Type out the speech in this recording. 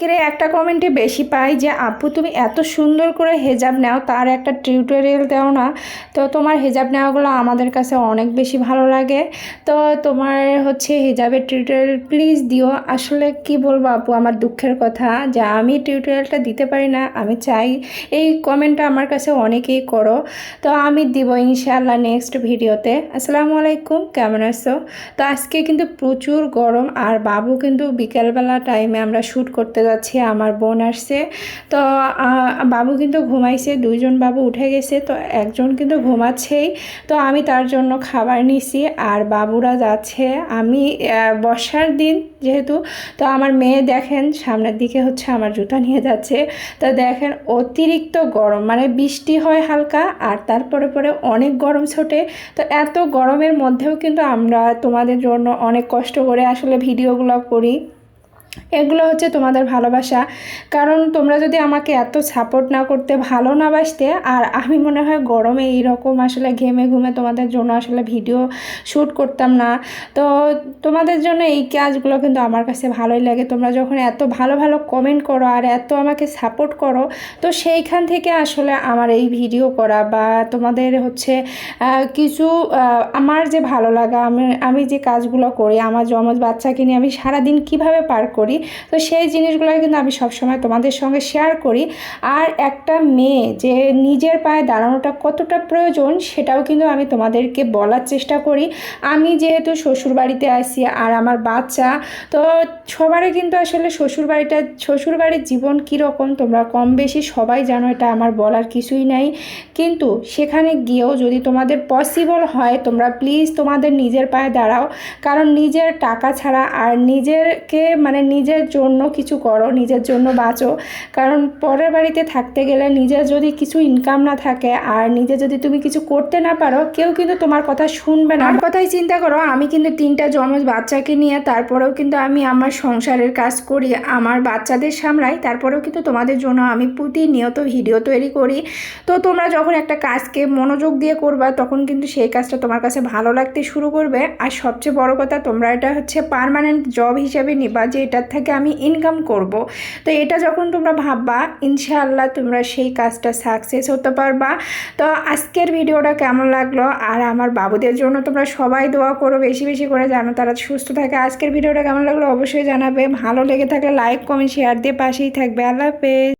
কিরে একটা কমেন্টে বেশি পাই যে, আপু, তুমি এত সুন্দর করে হেজাব নাও, তার একটা টিউটোরিয়াল দাও না। তো তোমার হেজাব নেওয়াগুলো আমাদের কাছে অনেক বেশি ভালো লাগে। তো তোমার হচ্ছে হেজাবের টিউটোরিয়াল প্লিজ দিও। আসলে কি বলব আপু, আমার দুঃখের কথা যে, আমি টিউটোরিয়ালটা দিতে পারি না, আমি চাই এই কমেন্টটা আমার কাছে অনেকেই করো। তো আমি দিব ইনশাআল্লাহ নেক্সট ভিডিওতে আসসালামু আলাইকুম, কেমন আছো? তো আজকে কিন্তু প্রচুর গরম, আর বাবু কিন্তু বিকেলবেলা টাইমে আমরা শ্যুট করতে যাচ্ছি, আমার বোন আসছে। তো বাবু কিন্তু ঘুমাইছে, দুইজন বাবু উঠে গেছে, তো একজন কিন্তু ঘুমাচ্ছেই। তো আমি তার জন্য খাবার নিছি, আর বাবুরা যাচ্ছে। আমি বর্ষার দিন যেহেতু, তো আমার মেয়ে দেখেন, সামনের দিকে হচ্ছে আমার জুতা নিয়ে যাচ্ছে। তো দেখেন, অতিরিক্ত গরম মানে বৃষ্টি হয় হালকা, আর তারপরে পরে অনেক গরম ছোটে। তো এত গরমের মধ্যেও কিন্তু আমরা তোমাদের জন্য অনেক কষ্ট করে আসলে ভিডিওগুলো করি। এগুলো হচ্ছে তোমাদের ভালোবাসা। কারণ তোমরা যদি আমাকে এত সাপোর্ট না করতে, ভালো না বাসতে, আর আমি মনে হয় গরমে এইরকম আসলে ঘেমে ঘুমে তোমাদের জন্য আসলে ভিডিও শ্যুট করতাম না। তো তোমাদের জন্য এই কাজগুলো কিন্তু আমার কাছে ভালোই লাগে। তোমরা যখন এত ভালো ভালো কমেন্ট করো আর এত আমাকে সাপোর্ট করো, তো সেইখান থেকে আসলে আমার এই ভিডিও করা বা তোমাদের হচ্ছে কিছু আমার যে ভালো লাগা, আমি আমি যে কাজগুলো করি, আমার জমজ বাচ্চাকে নিয়ে আমি সারাদিন কীভাবে পার করি তো সেই জিনিসগুলো কিন্তু আমি সবসময় তোমাদের সঙ্গে শেয়ার করি। আর একটা মেয়ে যে নিজের পায়ে দাঁড়ানোটা কতটা প্রয়োজন সেটাও কিন্তু আমি তোমাদেরকে বলার চেষ্টা করি। আমি যেহেতু শ্বশুর বাড়িতে আসি আর আমার বাচ্চা, তো সবারই কিন্তু আসলে শ্বশুর বাড়িটা শ্বশুর বাড়ির জীবন কীরকম তোমরা কম বেশি সবাই জানো, এটা আমার বলার কিছুই নাই। কিন্তু সেখানে গিয়েও যদি তোমাদের পসিবল হয়, তোমরা প্লিজ তোমাদের নিজের পায়ে দাঁড়াও। কারণ নিজের টাকা ছাড়া আর নিজেরকে মানে নিজের জন্য কিছু করো, নিজের জন্য বাঁচো। কারণ পরের বাড়িতে থাকতে গেলে নিজের যদি কিছু ইনকাম না থাকে আর নিজে যদি তুমি কিছু করতে না পারো, কেউ কিন্তু তোমার কথা শুনবে না। আর কথাই চিন্তা করো, আমি কিন্তু তিনটা জমজ বাচ্চাকে নিয়ে, তারপরেও কিন্তু আমি আমার সংসারের কাজ করি, আমার বাচ্চাদের সামলাই, তারপরেও কিন্তু তোমাদের জন্য আমি প্রতিনিয়ত ভিডিও তৈরি করি। তো তোমরা যখন একটা কাজকে মনোযোগ দিয়ে করবা, তখন কিন্তু সেই কাজটা তোমার কাছে ভালো লাগতে শুরু করবে। আর সবচেয়ে বড় কথা, তোমরা এটা হচ্ছে পার্মানেন্ট জব হিসেবে নিবা, যে এটার থেকে আমি ইনকাম করব। তো এটা যখন তোমরা ভাববা, ইনশাআল্লাহ তোমরা সেই কাজটা সাকসেস হতে পারবা। তো আজকের ভিডিওটা কেমন লাগল? আর আমার বাবুদের জন্য তোমরা সবাই দোয়া করো, বেশি বেশি করে জানো তারা সুস্থ থাকে। আজকের ভিডিওটা কেমন লাগল অবশ্যই জানাবে। ভালো লেগে থাকলে লাইক কমেন্ট শেয়ার দিয়ে পাশেই থাকবে। আল্লাহ হাফেজ।